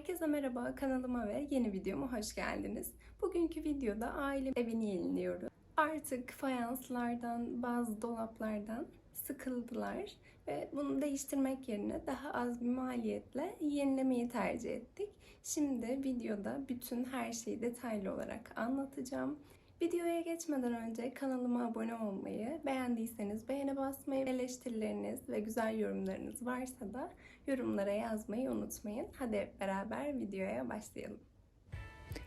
Herkese merhaba, kanalıma ve yeni videoma hoş geldiniz. Bugünkü videoda aile evini yeniliyoruz. Artık fayanslardan, bazı dolaplardan sıkıldılar ve bunu değiştirmek yerine daha az bir maliyetle yenilemeyi tercih ettik. Şimdi videoda bütün her şeyi detaylı olarak anlatacağım. Videoya geçmeden önce kanalıma abone olmayı, beğendiyseniz beğene basmayı, eleştirileriniz ve güzel yorumlarınız varsa da yorumlara yazmayı unutmayın. Hadi hep beraber videoya başlayalım.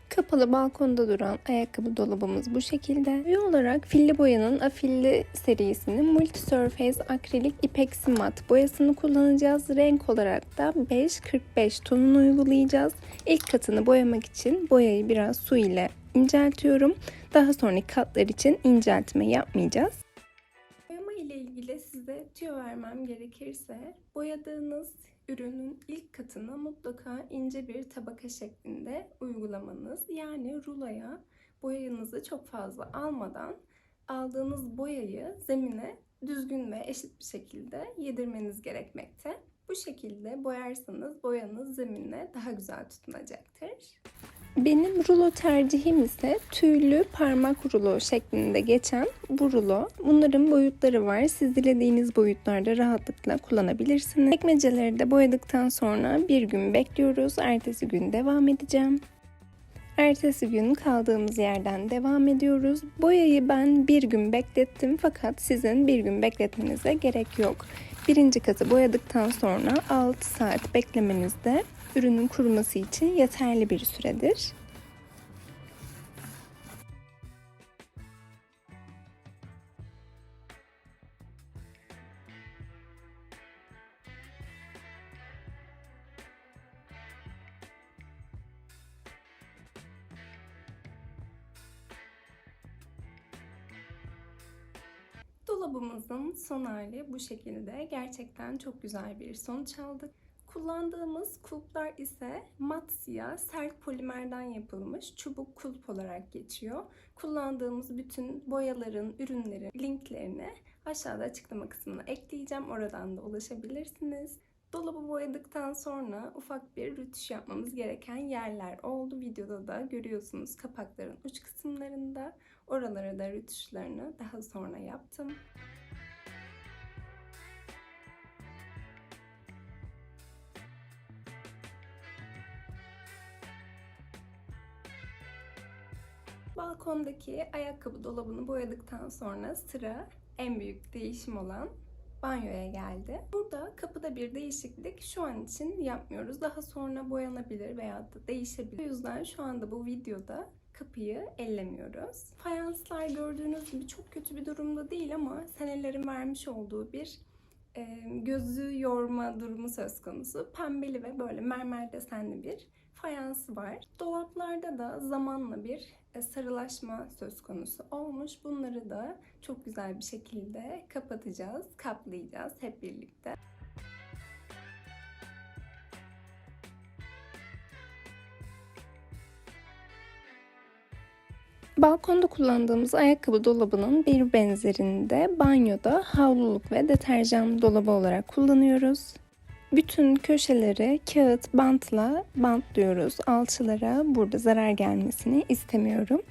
Kapalı balkonda duran ayakkabı dolabımız bu şekilde. Ve olarak Filli Boya'nın Afilli serisinin Multi Surface Akrilik İpeksi Mat boyasını kullanacağız. Renk olarak da 5-45 tonunu uygulayacağız. İlk katını boyamak için boyayı biraz su ile inceltiyorum. Daha sonraki katlar için inceltme yapmayacağız. Boyama ile ilgili size tüyo vermem gerekirse boyadığınız ürünün ilk katına mutlaka ince bir tabaka şeklinde uygulamanız. Yani ruloya boyanızı çok fazla almadan aldığınız boyayı zemine düzgün ve eşit bir şekilde yedirmeniz gerekmekte. Bu şekilde boyarsanız boyanız zeminle daha güzel tutunacaktır. Benim rulo tercihim ise tüylü parmak rulo şeklinde geçen bu rulo. Bunların boyutları var. Siz dilediğiniz boyutlarda rahatlıkla kullanabilirsiniz. Ekmeceleri de boyadıktan sonra bir gün bekliyoruz. Ertesi gün devam edeceğim. Ertesi gün kaldığımız yerden devam ediyoruz. Boyayı ben bir gün beklettim fakat sizin bir gün bekletmenize gerek yok. Birinci katı boyadıktan sonra 6 saat beklemenizde ürünün kuruması için yeterli bir süredir. Dolabımızın son hali bu şekilde. Gerçekten çok güzel bir sonuç aldık. Kullandığımız kulplar ise mat siyah, sert polimerden yapılmış çubuk kulp olarak geçiyor. Kullandığımız bütün boyaların, ürünlerin linklerini aşağıda açıklama kısmına ekleyeceğim. Oradan da ulaşabilirsiniz. Dolabı boyadıktan sonra ufak bir rütüş yapmamız gereken yerler oldu. Videoda da görüyorsunuz kapakların uç kısımlarında. Oralara da rütuşlarını daha sonra yaptım. Balkondaki ayakkabı dolabını boyadıktan sonra sıra en büyük değişim olan banyoya geldi. Burada kapıda bir değişiklik şu an için yapmıyoruz. Daha sonra boyanabilir veya da değişebilir. O yüzden şu anda bu videoda kapıyı ellemiyoruz. Fayanslar gördüğünüz gibi çok kötü bir durumda değil ama senelerin vermiş olduğu bir gözü yorma durumu söz konusu. Pembeli ve böyle mermer desenli bir fayansı var. Dolaplarda da zamanla bir e, sarılaşma söz konusu olmuş. Bunları da çok güzel bir şekilde kapatacağız, kaplayacağız hep birlikte. Balkonda kullandığımız ayakkabı dolabının bir benzerini de banyoda havluluk ve deterjan dolabı olarak kullanıyoruz. Bütün köşeleri kağıt bantla bantlıyoruz. Alçılara burada zarar gelmesini istemiyorum.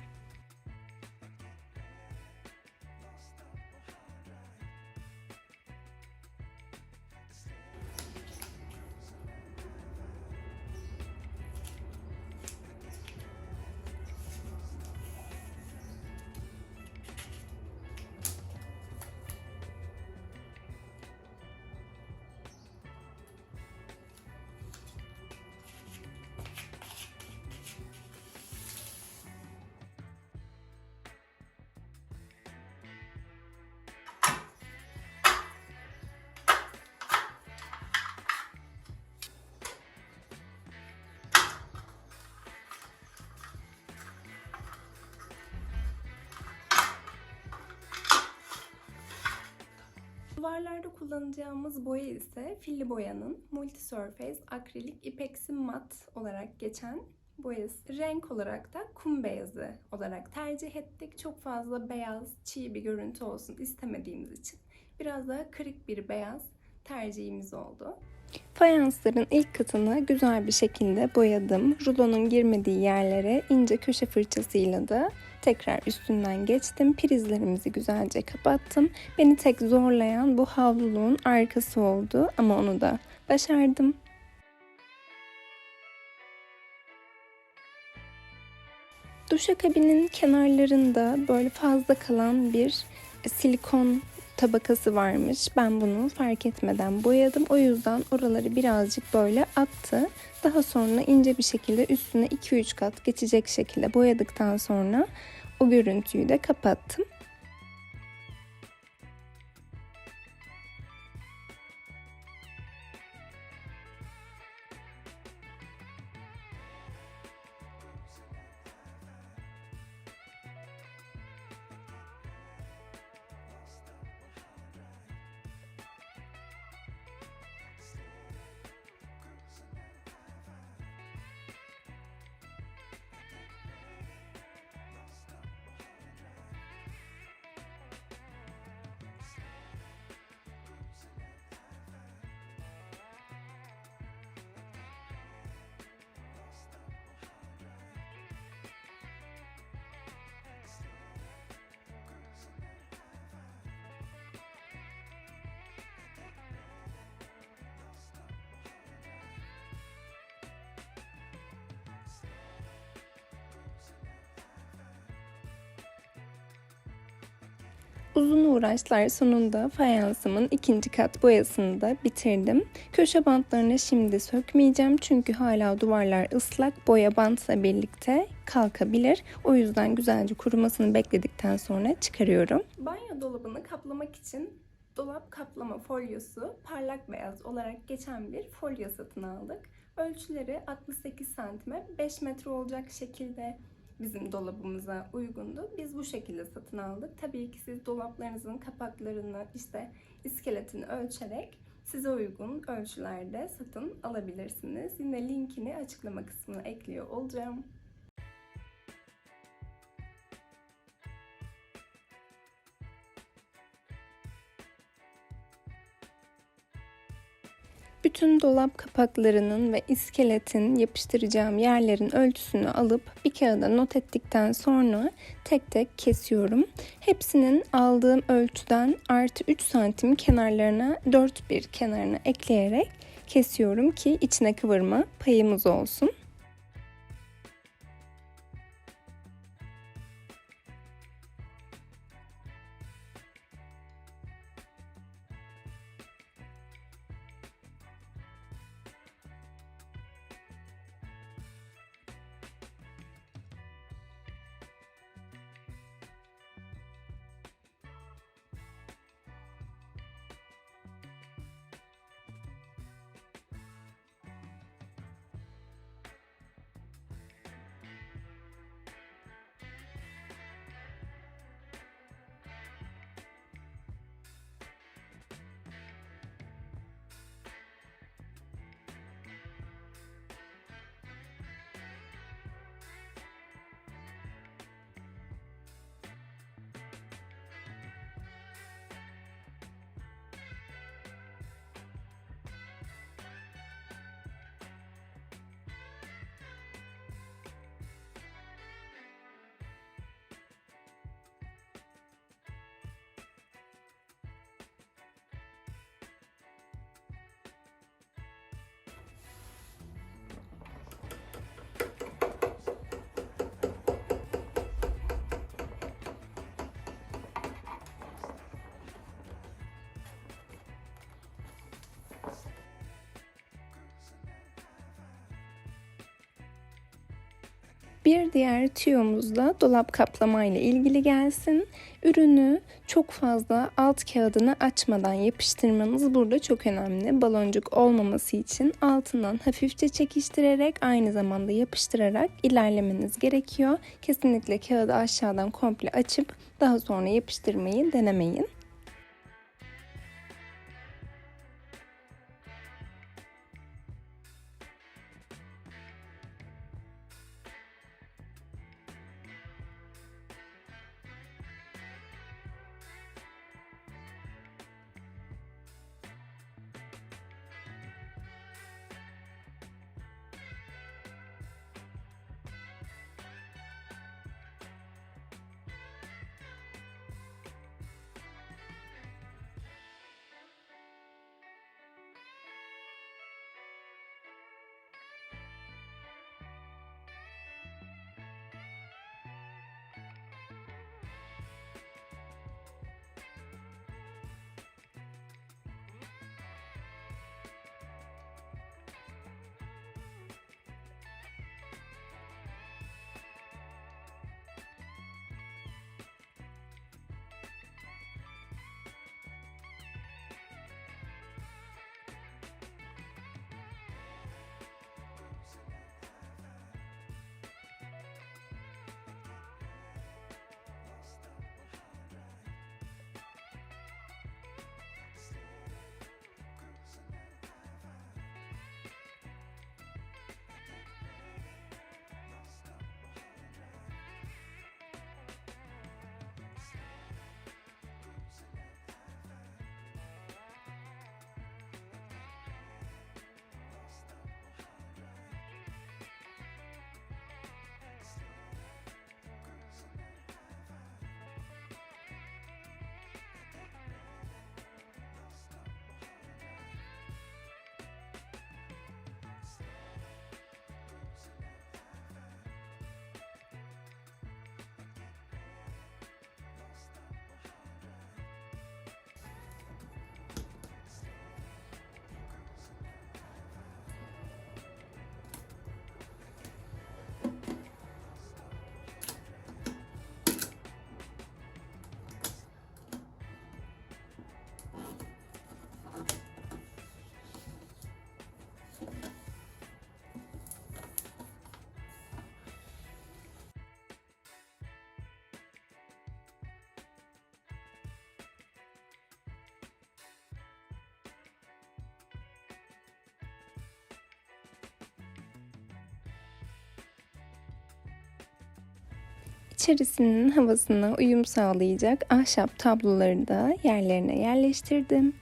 Duvarlarda kullanacağımız boya ise Filli Boya'nın Multi Surface Akrilik İpeksi Mat olarak geçen boyası. Renk olarak da kum beyazı olarak tercih ettik. Çok fazla beyaz, çiğ bir görüntü olsun istemediğimiz için biraz daha kırık bir beyaz tercihimiz oldu. Fayansların ilk katını güzel bir şekilde boyadım. Rulonun girmediği yerlere ince köşe fırçasıyla da tekrar üstünden geçtim. Prizlerimizi güzelce kapattım. Beni tek zorlayan bu havluluğun arkası oldu ama onu da başardım. Duşakabinin kenarlarında böyle fazla kalan bir silikon tabakası varmış. Ben bunu fark etmeden boyadım. O yüzden oraları birazcık böyle attı. Daha sonra ince bir şekilde üstüne 2-3 kat geçecek şekilde boyadıktan sonra o görüntüyü de kapattım. Uzun uğraşlar sonunda fayansımın ikinci kat boyasını da bitirdim. Köşe bantlarını şimdi sökmeyeceğim çünkü hala duvarlar ıslak. Boya bantla birlikte kalkabilir. O yüzden güzelce kurumasını bekledikten sonra çıkarıyorum. Banyo dolabını kaplamak için dolap kaplama folyosu parlak beyaz olarak geçen bir folyo satın aldık. Ölçüleri 68 santime 5 metre olacak şekilde bizim dolabımıza uygundu. Biz bu şekilde satın aldık. Tabii ki siz dolaplarınızın kapaklarını işte iskeletini ölçerek size uygun ölçülerde satın alabilirsiniz. Yine linkini açıklama kısmına ekliyor olacağım. Bütün dolap kapaklarının ve iskeletin yapıştıracağım yerlerin ölçüsünü alıp bir kağıda not ettikten sonra tek tek kesiyorum. Hepsinin aldığım ölçüden artı 3 santim kenarlarına 4 bir kenarına ekleyerek kesiyorum ki içine kıvırma payımız olsun. Bir diğer tüyomuz da dolap kaplama ile ilgili gelsin. Ürünü çok fazla alt kağıdını açmadan yapıştırmanız burada çok önemli. Baloncuk olmaması için altından hafifçe çekiştirerek aynı zamanda yapıştırarak ilerlemeniz gerekiyor. Kesinlikle kağıdı aşağıdan komple açıp daha sonra yapıştırmayı denemeyin. İçerisinin havasına uyum sağlayacak ahşap tabloları da yerlerine yerleştirdim.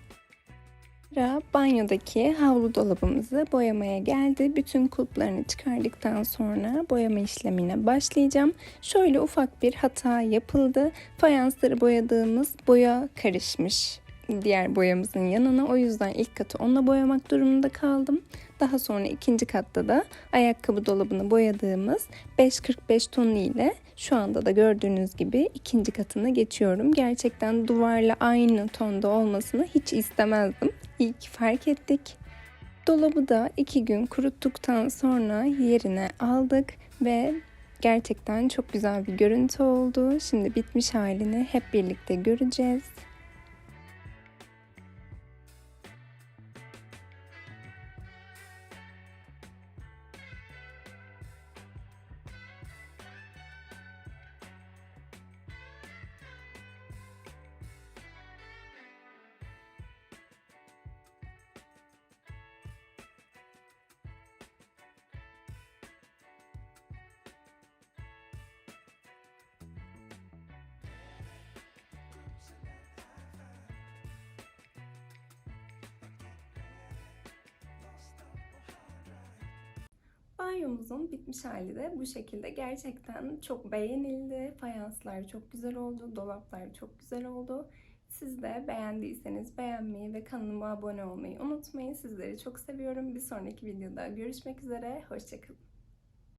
Sıra banyodaki havlu dolabımızı boyamaya geldi. Bütün kulplarını çıkardıktan sonra boyama işlemine başlayacağım. Şöyle ufak bir hata yapıldı. Fayansları boyadığımız boya karışmış diğer boyamızın yanına. O yüzden ilk katı onunla boyamak durumunda kaldım. Daha sonra ikinci katta da ayakkabı dolabını boyadığımız 545 tonu ile şu anda da gördüğünüz gibi ikinci katına geçiyorum. Gerçekten duvarla aynı tonda olmasını hiç istemezdim. İyi ki fark ettik. Dolabı da iki gün kuruttuktan sonra yerine aldık ve gerçekten çok güzel bir görüntü oldu. Şimdi bitmiş halini hep birlikte göreceğiz. Banyomuzun bitmiş hali de bu şekilde. Gerçekten çok beğenildi. Fayanslar çok güzel oldu. Dolaplar çok güzel oldu. Siz de beğendiyseniz beğenmeyi ve kanalıma abone olmayı unutmayın. Sizleri çok seviyorum. Bir sonraki videoda görüşmek üzere. Hoşçakalın.